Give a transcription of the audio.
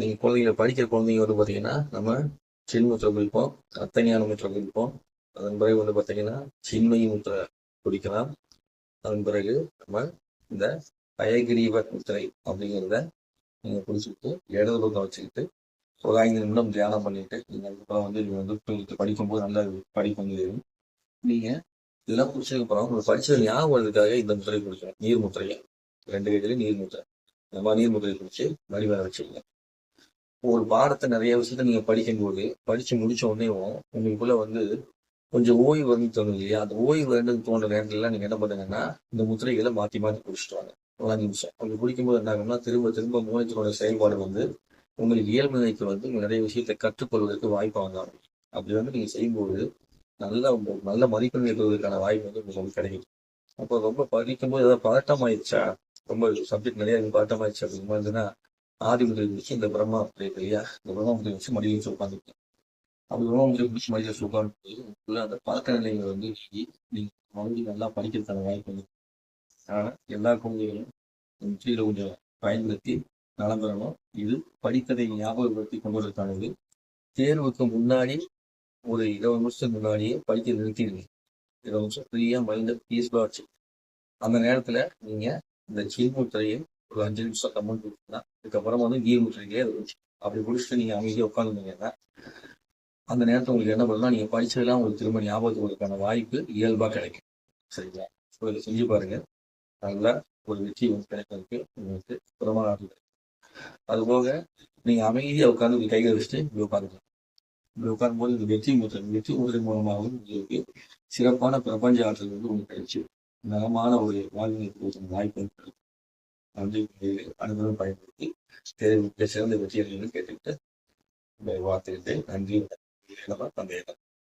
நீங்கள் குழந்தைங்க படிக்கிற குழந்தைங்க வந்து பார்த்தீங்கன்னா நம்ம சின்முத்திரை குளிப்போம் அத்தனையான முத்திரை குளிப்போம். அதன் பிறகு வந்து பார்த்தீங்கன்னா சின்மயி முத்திரை குடிக்கலாம் அதன் பிறகு நம்ம இந்த பயகிரீவ முத்திரை அப்படிங்கிறத நீங்கள் குடிச்சுக்கிட்டு இடது பக்கம் வச்சுக்கிட்டு ஒரு ஐந்து நிமிடம் தியானம் பண்ணிட்டு நீங்கள் அதுக்கப்புறம் வந்து நீங்கள் வந்து படிக்கும்போது நல்லா படிக்க முடியும் நீங்கள் இதெல்லாம் குடிச்சதுக்கு அப்புறம் உங்களுக்கு படிச்சது ஞாபகம் வருதுக்காக இந்த முத்திரை குடிக்கணும் நீர் முத்திரையை. ரெண்டு கையிலையும் நீர் முத்திரை. இந்த மாதிரி நீர் முத்திரை குடிச்சு வழிவர வச்சுக்கோங்க. ஒரு பாடத்தை நிறைய விஷயத்த நீங்க படிக்கும்போது படிச்சு முடிச்ச உடனேயும் உங்களுக்குள்ள வந்து கொஞ்சம் ஓய்வு வந்து தோணும் இல்லையா? அந்த ஓய்வு வேண்டும் தோன்ற நேரத்துல நீங்க என்ன பண்ணுங்கன்னா இந்த முத்திரைகளை மாத்தி மாத்தி குடிச்சிட்டு வாங்க. ஒரு அஞ்சு நிமிஷம். அப்படி குடிக்கும்போது என்ன ஆகும்னா திரும்ப திரும்ப மூளைத்தினோட செயல்பாடு வந்து உங்களுக்கு இயல்பு நிலைக்கு வந்து நிறைய விஷயத்தை கற்றுக்கொள்வதற்கு வாய்ப்பு வாங்காம அப்படி வந்து நீங்க செய்யும்போது நல்ல நல்ல மதிப்பெண் எழுதுவதற்கான வாய்ப்பு வந்து உங்களுக்கு கிடைக்கும். அப்போ ரொம்ப படிக்கும்போது ஏதாவது பதட்டம் ஆயிடுச்சா? ரொம்ப சப்ஜெக்ட் நிறைய இருக்கு, பதட்டம் ஆயிடுச்சு இருந்ததுன்னா ஆதி முதல் வச்சு இந்த பிரம்மா இல்லையா இந்த பிரம்மா முதல் வச்சு மடியில் வச்சு உட்காந்துருக்கேன் அப்படி பிரம்மா முதல் வச்சு மடியில் வச்சு உட்காந்து உள்ள அந்த பழக்க நிலைகள் வந்து நீங்கி நீங்க மறுபடியும் நல்லா படிக்கிறதுக்கான வாய்ப்பு வந்து எல்லா குழந்தைகளும் இந்த கொஞ்சம் பயன்படுத்தி நலம் பெறணும். இது படித்ததை ஞாபகப்படுத்தி கொண்டு வருவதற்கானது தேர்வுக்கு முன்னாடி ஒரு இருபது நிமிஷத்துக்கு முன்னாடியே படிக்க நிறுத்திடுங்க. இருபது நிமிஷம் ஃப்ரீயாக மைண்டை பீஸ்ஃபுல்லாக வச்சு. அந்த நேரத்தில் நீங்கள் இந்த சீல் ஒரு அஞ்சு நிமிஷம் கமெண்ட் கொடுத்தீங்கன்னா அதுக்கப்புறம் வந்து நீர் முத்திரையிலே அப்படி குடிச்சிட்டு நீங்கள் அமைதியாக உட்காந்துருந்தீங்கன்னா அந்த நேரத்தில் உங்களுக்கு என்ன பண்ணலாம் நீங்கள் படிச்சதெல்லாம் உங்களுக்கு திரும்ப ஞாபகத்துக்கு வாய்ப்பு இயல்பாக கிடைக்கும். சரிங்களா? ஸோ இதை செஞ்சு பாருங்க. நல்லா ஒரு வெற்றி வந்து கிடைக்கிறதுக்கு உங்களுக்கு பிரமாணம் அதுபோக நீங்கள் அமைதியாக உட்காந்து உங்கள் கைகளை வச்சுட்டு இப்படி உட்காந்துக்கலாம் இப்படி உட்காரும்போது இந்த வெற்றி முத்திரை வெற்றி முத்திரை மூலமாகவும் உங்களுக்கு சிறப்பான பிரபஞ்ச ஆற்றல் வந்து உங்களுக்கு கிடைச்சி. நலமான ஒரு வாழ்வினை வாய்ப்பு இருக்கிறது நன்றி அனுபவம் பயன்படுத்தி தேர்வு சிறந்த வெற்றியர்கள் கேட்டுக்கிட்டு இந்த நன்றி. தந்தையிடம்